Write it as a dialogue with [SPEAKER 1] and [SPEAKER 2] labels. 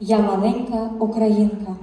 [SPEAKER 1] Я маленька українка.